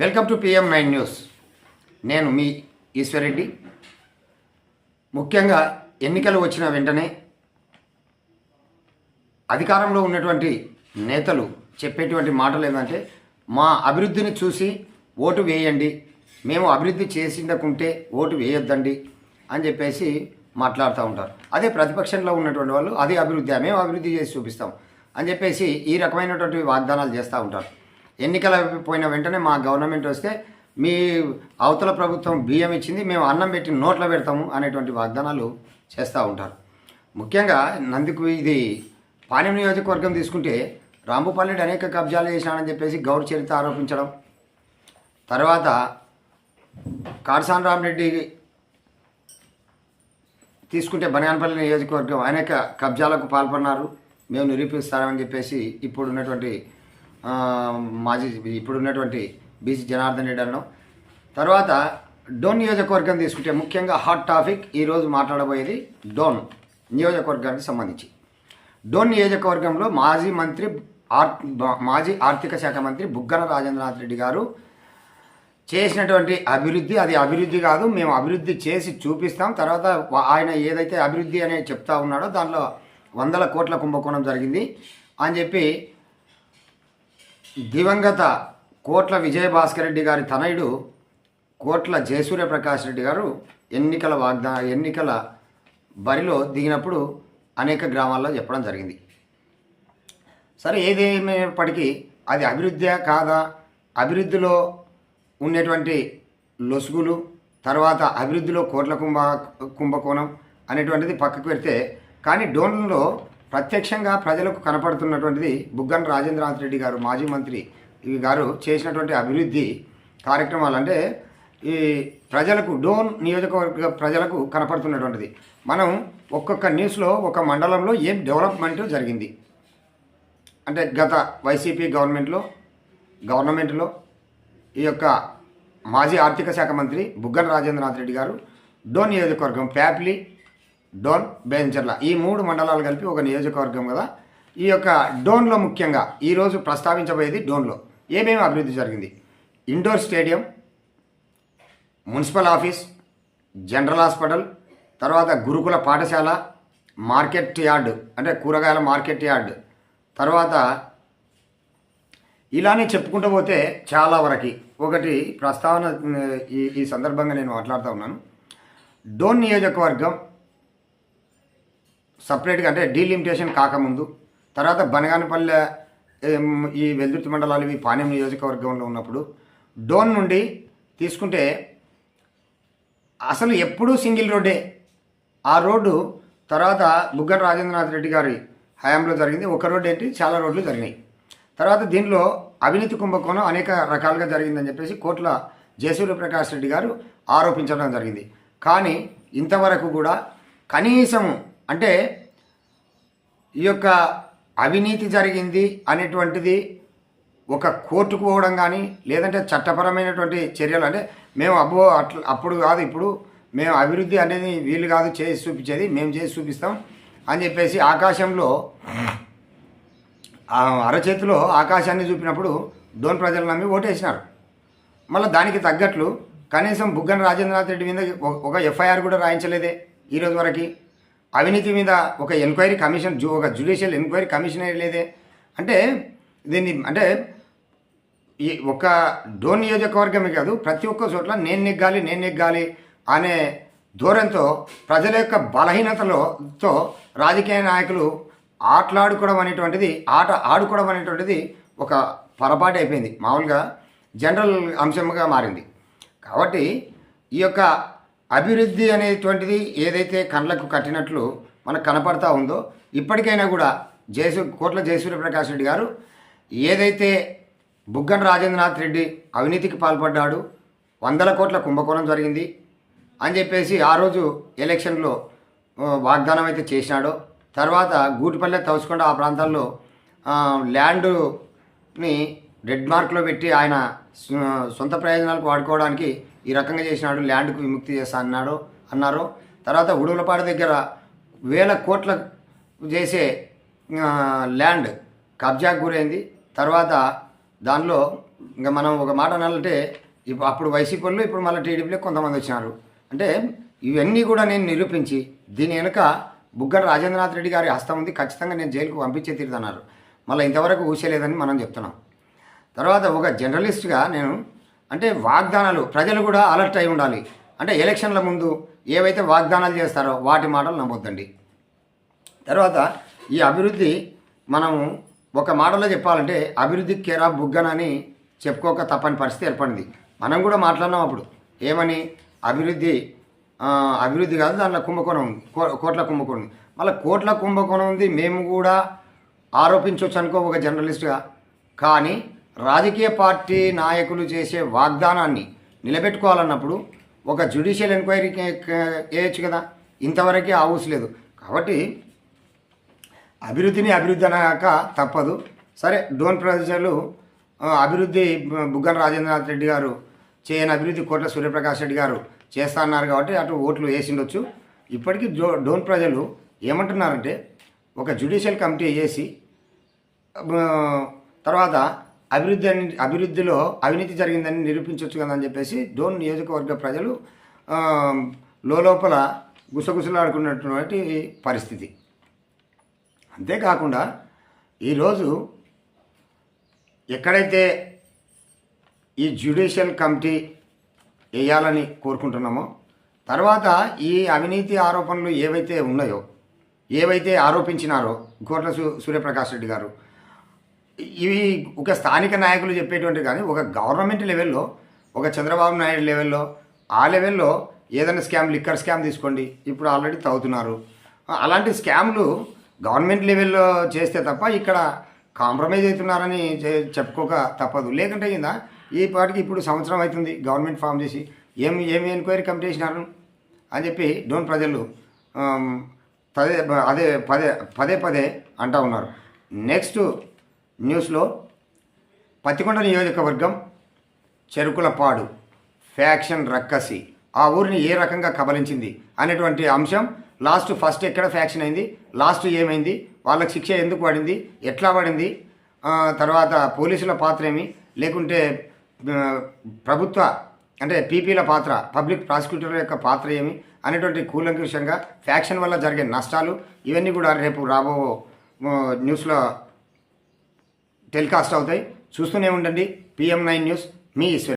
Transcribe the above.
Welcome to PM nine news. నేను మీ ఈశ్వరెడ్డి. ముఖ్యంగా ఎన్నికలు వచ్చిన వెంటనే అధికారంలో ఉన్నటువంటి నేతలు చెప్పేటువంటి మాటలు ఏంటంటే మా అభివృద్ధిని చూసి ఓటు వేయండి మేము అభివృద్ధి చేసిందకుంటే ఓటు వేయొద్దండి అని చెప్పేసి మాట్లాడుతూ ఉంటారు. అదే ప్రతిపక్షంలో ఉన్నటువంటి వాళ్ళు అదే అభివృద్ధి మేము అభివృద్ధి చేసి చూపిస్తాం అని చెప్పేసి ఈ రకమైనటువంటి వాగ్దానాలు చేస్తూ ఉంటారు. ఎన్నికల పోయిన వెంటనే మా గవర్నమెంట్ వస్తే మీ అవతల ప్రభుత్వం బియ్యం ఇచ్చింది మేము అన్నం పెట్టి నోట్లో పెడతాము అనేటువంటి వాగ్దానాలు చేస్తూ ఉంటారు. ముఖ్యంగా నందుకు ఇది పాణ్యం నియోజకవర్గం తీసుకుంటే రాంభూపల్లిని అనేక కబ్జాలు చేసినాడని చెప్పేసి గౌరవ చరిత్ర ఆరోపించడం. తర్వాత కాడసాన్ రామరెడ్డి తీసుకుంటే బనగానపల్లి నియోజకవర్గం అనేక కబ్జాలకు పాల్పడినారు మేము నిరూపిస్తామని చెప్పేసి ఇప్పుడు ఉన్నటువంటి మాజీ ఇప్పుడు ఉన్నటువంటి బీసీ జనార్దన్ రెడ్డి అన్నాం. తర్వాత డోన్ నియోజకవర్గం తీసుకుంటే ముఖ్యంగా హాట్ టాపిక్ ఈరోజు మాట్లాడబోయేది డోన్ నియోజకవర్గానికి సంబంధించి. డోన్ నియోజకవర్గంలో మాజీ మంత్రి ఆర్ మాజీ ఆర్థిక శాఖ మంత్రి బుగ్గన రాజేంద్రనాథ్ రెడ్డి గారు చేసినటువంటి అభివృద్ధి అది అభివృద్ధి కాదు మేము అభివృద్ధి చేసి చూపిస్తాం. తర్వాత ఆయన ఏదైతే అభివృద్ధి అనే చెప్తా ఉన్నాడో దానిలో వందల కోట్ల కుంభకోణం జరిగింది అని చెప్పి దివంగత కోట్ల విజయభాస్కర్ రెడ్డి గారి తనయుడు కోట్ల జయసూర్య ప్రకాష్ రెడ్డి గారు ఎన్నికల వాగ్దా ఎన్నికల బరిలో దిగినప్పుడు అనేక గ్రామాల్లో చెప్పడం జరిగింది. సరే ఏదేమైనప్పటికీ అది అభివృద్ధి కాదా? అభివృద్ధిలో ఉండేటువంటి లొసుగులు తర్వాత అభివృద్ధిలో కోట్ల కుంభ కుంభకోణం అనేటువంటిది పక్కకు పెడితే కానీ డోన్లో ప్రత్యక్షంగా ప్రజలకు కనపడుతున్నటువంటిది బుగ్గన రాజేంద్రనాథ్ రెడ్డి గారు మాజీ మంత్రి గారు చేసినటువంటి అభివృద్ధి కార్యక్రమాలు. అంటే ఈ ప్రజలకు డోన్ నియోజకవర్గ ప్రజలకు కనపడుతున్నటువంటిది. మనం ఒక్కొక్క న్యూస్లో ఒక మండలంలో ఏం డెవలప్మెంట్ జరిగింది? అంటే గత వైసీపీ గవర్నమెంట్లో గవర్నమెంట్లో ఈ యొక్క మాజీ ఆర్థిక శాఖ మంత్రి బుగ్గన రాజేంద్రనాథ్ రెడ్డి గారు డోన్ నియోజకవర్గం ప్యాప్లి డోన్ బేంచర్ల. ఈ మూడు మండలాలు కలిపి ఒక నియోజకవర్గం కదా. ఈ యొక్క డోన్లో ముఖ్యంగా ఈరోజు ప్రస్తావించబోయేది డోన్లో. ఏమేమి అభివృద్ధి జరిగింది? Indoor stadium municipal office general hospital తర్వాత గురుకుల పాఠశాల మార్కెట్ యార్డ్ అంటే కూరగాయల మార్కెట్ యార్డ్. తర్వాత ఇలానే చెప్పుకుంటూ పోతే చాలా వరకు. ఒకటి ప్రస్తావన ఈ ఈ సందర్భంగా నేను మాట్లాడుతూ ఉన్నాను. డోన్ నియోజకవర్గం సపరేట్గా అంటే డీలిమిటేషన్ కాకముందు తర్వాత బనగానపల్లె ఈ వెల్దుర్తి మండలాలు ఇవి పాణ్యం నియోజకవర్గంలో ఉన్నప్పుడు డోన్ నుండి తీసుకుంటే అసలు ఎప్పుడూ సింగిల్ రోడ్డే. ఆ రోడ్డు తర్వాత బుగ్గన రాజేంద్రనాథ్ రెడ్డి గారి హయాంలో జరిగింది. ఒక రోడ్డు ఏంటి? చాలా రోడ్లు జరిగినాయి. తర్వాత దీనిలో అవినీతి కుంభకోణం అనేక రకాలుగా జరిగిందని చెప్పేసి కోట్ల జయసూర్య ప్రకాష్ రెడ్డి గారు ఆరోపించడం జరిగింది. కానీ ఇంతవరకు కూడా కనీసం అంటే ఈ యొక్క అవినీతి జరిగింది అనేటువంటిది ఒక కోర్టుకు పోవడం కానీ లేదంటే చట్టపరమైనటువంటి చర్యలు అంటే మేము అబ్బో అట్లా అప్పుడు కాదు ఇప్పుడు మేము అభివృద్ధి అనేది వీలు కాదు చేసి చూపించేది మేము చేసి చూపిస్తాం అని చెప్పేసి ఆకాశంలో ఆ అరచేతిలో ఆకాశాన్ని చూపినప్పుడు డోన్ ప్రజలు నమ్మి ఓటేసినారు. మళ్ళీ దానికి తగ్గట్లు కనీసం బుగ్గన రాజేంద్రనాథ్ రెడ్డి మీద ఒక- ఎఫ్ఐఆర్ కూడా రాయించలేదే ఈ రోజు వరకు. అవినీతి మీద ఒక ఎంక్వైరీ కమిషన్ జు- ఒక జ్యుడిషియల్ ఎంక్వైరీ కమిషన్ లేదే. అంటే దీన్ని అంటే ఈ ఒక డోన్ నియోజకవర్గమే కాదు ప్రతి ఒక్క చోట్ల నేను నెగ్గాలి నేను నెగ్గాలి అనే ధోరణితో ప్రజల యొక్క బలహీనతలతో రాజకీయ నాయకులు ఆటలాడుకోవడం అనేటువంటిది ఆట ఆడుకోవడం అనేటువంటిది ఒక పొరపాటు అయిపోయింది. మామూలుగా జనరల్ అంశంగా మారింది. కాబట్టి ఈ యొక్క అభివృద్ధి అనేటువంటిది ఏదైతే కళ్ళకు కట్టినట్లు మనకు కనపడతా ఉందో ఇప్పటికైనా కూడా జయసు కోట్ల జయసూర్య ప్రకాష్ రెడ్డి గారు ఏదైతే బుగ్గన రాజేంద్రనాథ్ రెడ్డి అవినీతికి పాల్పడ్డాడు వందల కోట్ల కుంభకోణం జరిగింది అని చెప్పేసి ఆ రోజు ఎలక్షన్లో వాగ్దానం అయితే చేసినాడో. తర్వాత గూటిపల్లె తౌసుకొండ ఆ ప్రాంతాల్లో ల్యాండ్ని రెడ్ మార్క్లో పెట్టి ఆయన సొంత ప్రయోజనాలకు వాడుకోవడానికి ఈ రకంగా చేసినాడు ల్యాండ్కు విముక్తి చేస్తా అన్నాడు అన్నారు. తర్వాత ఉడుగులపాడు దగ్గర వేల కోట్ల చేసే ల్యాండ్ కబ్జాకు గురైంది. తర్వాత దానిలో ఇంకా మనం ఒక మాట అనాలంటే ఇప్పుడు అప్పుడు వైసీపీ వాళ్ళు ఇప్పుడు మళ్ళీ టీడీపీలో కొంతమంది వచ్చినారు. అంటే ఇవన్నీ కూడా నేను నిరూపించి దీని వెనుక బుగ్గన రాజేంద్రనాథ్ రెడ్డి గారి హస్తం ఉంది ఖచ్చితంగా నేను జైలుకు పంపించే తీరుదన్నారు. మళ్ళీ ఇంతవరకు ఊసేలేదని మనం చెప్తున్నాం. తర్వాత ఒక జర్నలిస్ట్గా నేను అంటే వాగ్దానాలు ప్రజలు కూడా అలర్ట్ అయి ఉండాలి. అంటే ఎలక్షన్ల ముందు ఏవైతే వాగ్దానాలు చేస్తారో వాటి మాటలు నమ్మొద్దండి. తర్వాత ఈ అభివృద్ధి మనము ఒక మాటలో చెప్పాలంటే అభివృద్ధి కేరా బుగ్గన అని చెప్పుకోక తప్పని పరిస్థితి ఏర్పడింది. మనం కూడా మాట్లాడినాం అప్పుడు. ఏమని? అభివృద్ధి అభివృద్ధి కాదు దాంట్లో కుంభకోణం ఉంది. కో- కోట్ల కుంభకోణం ఉంది. మళ్ళీ కోట్ల కుంభకోణం ఉంది మేము కూడా ఆరోపించవచ్చు అనుకో ఒక జర్నలిస్ట్గా. కానీ రాజకీయ పార్టీ నాయకులు చేసే వాగ్దానాన్ని నిలబెట్టుకోవాలన్నప్పుడు ఒక జ్యుడిషియల్ ఎంక్వైరీ వేయచ్చు కదా. ఇంతవరకే ఆవుసలేదు కాబట్టి అభివృద్ధిని అభివృద్ధి అనక తప్పదు. సరే డోన్ ప్రజలు అభివృద్ధి బుగ్గన రాజేంద్రనాథ్ రెడ్డి గారు చేయని అభివృద్ధి కోట్ల సూర్యప్రకాష్ రెడ్డి గారు చేస్తా అన్నారు కాబట్టి అటు ఓట్లు వేసిండొచ్చు ఇప్పటికీ జో డోన్ ప్రజలు ఏమంటున్నారంటే ఒక జ్యుడిషియల్ కమిటీ వేసి తర్వాత అభివృద్ధి అని అభివృద్ధిలో అవినీతి జరిగిందని నిరూపించవచ్చు కదా అని చెప్పేసి డోన్ నియోజకవర్గ ప్రజలు లోపల గుసగుసలాడుకున్నటువంటి పరిస్థితి. అంతేకాకుండా ఈరోజు ఎక్కడైతే ఈ జ్యుడిషియల్ కమిటీ వేయాలని కోరుకుంటున్నామో తర్వాత ఈ అవినీతి ఆరోపణలు ఏవైతే ఉన్నాయో ఏవైతే ఆరోపించినారో గోట్ల సూ సూర్యప్రకాష్ రెడ్డి గారు ఇవి ఒక స్థానిక నాయకులు చెప్పేటువంటి కానీ ఒక గవర్నమెంట్ లెవెల్లో ఒక చంద్రబాబు నాయుడు లెవెల్లో ఆ లెవెల్లో ఏదైనా స్కామ్ లిక్కర్ స్కామ్ తీసుకోండి. ఇప్పుడు ఆల్రెడీ తవ్వుతున్నారు అలాంటి స్కామ్లు గవర్నమెంట్ లెవెల్లో చేస్తే తప్ప ఇక్కడ కాంప్రమైజ్ అవుతున్నారని చె- చెప్పుకోక తప్పదు. లేకుంటే కింద ఈ పాటికి ఇప్పుడు సంవత్సరం అవుతుంది గవర్నమెంట్ ఫామ్ చేసి ఏమి ఏమి ఎంక్వైరీ కమిటీ చేసినారు అని చెప్పి డోన్ ప్రజలు పదే అదే పదే పదే పదే అంటూ ఉన్నారు. నెక్స్ట్ న్యూస్లో పత్తికొండ నియోజకవర్గం చెరుకులపాడు ఫ్యాక్షన్ రక్కసి. ఆ ఊరిని ఏ రకంగా కబలించింది అనేటువంటి అంశం లాస్ట్ ఫస్ట్ ఎక్కడ ఫ్యాక్షన్ అయింది లాస్ట్ ఏమైంది వాళ్ళకి శిక్ష ఎందుకు పడింది ఎట్లా పడింది తర్వాత పోలీసుల పాత్ర ఏమి లేకుంటే ప్రభుత్వ అంటే పీపీల పాత్ర పబ్లిక్ ప్రాసిక్యూటర్ యొక్క పాత్ర ఏమి అనేటువంటి కూలంకుషంగా ఫ్యాక్షన్ వల్ల జరిగే నష్టాలు ఇవన్నీ కూడా రేపు రాబో న్యూస్లో టెలికాస్ట్ అవుతాయి. చూస్తూనే ఉండండి. పిఎం నైన్ న్యూస్ మీ ఈశ్వర్.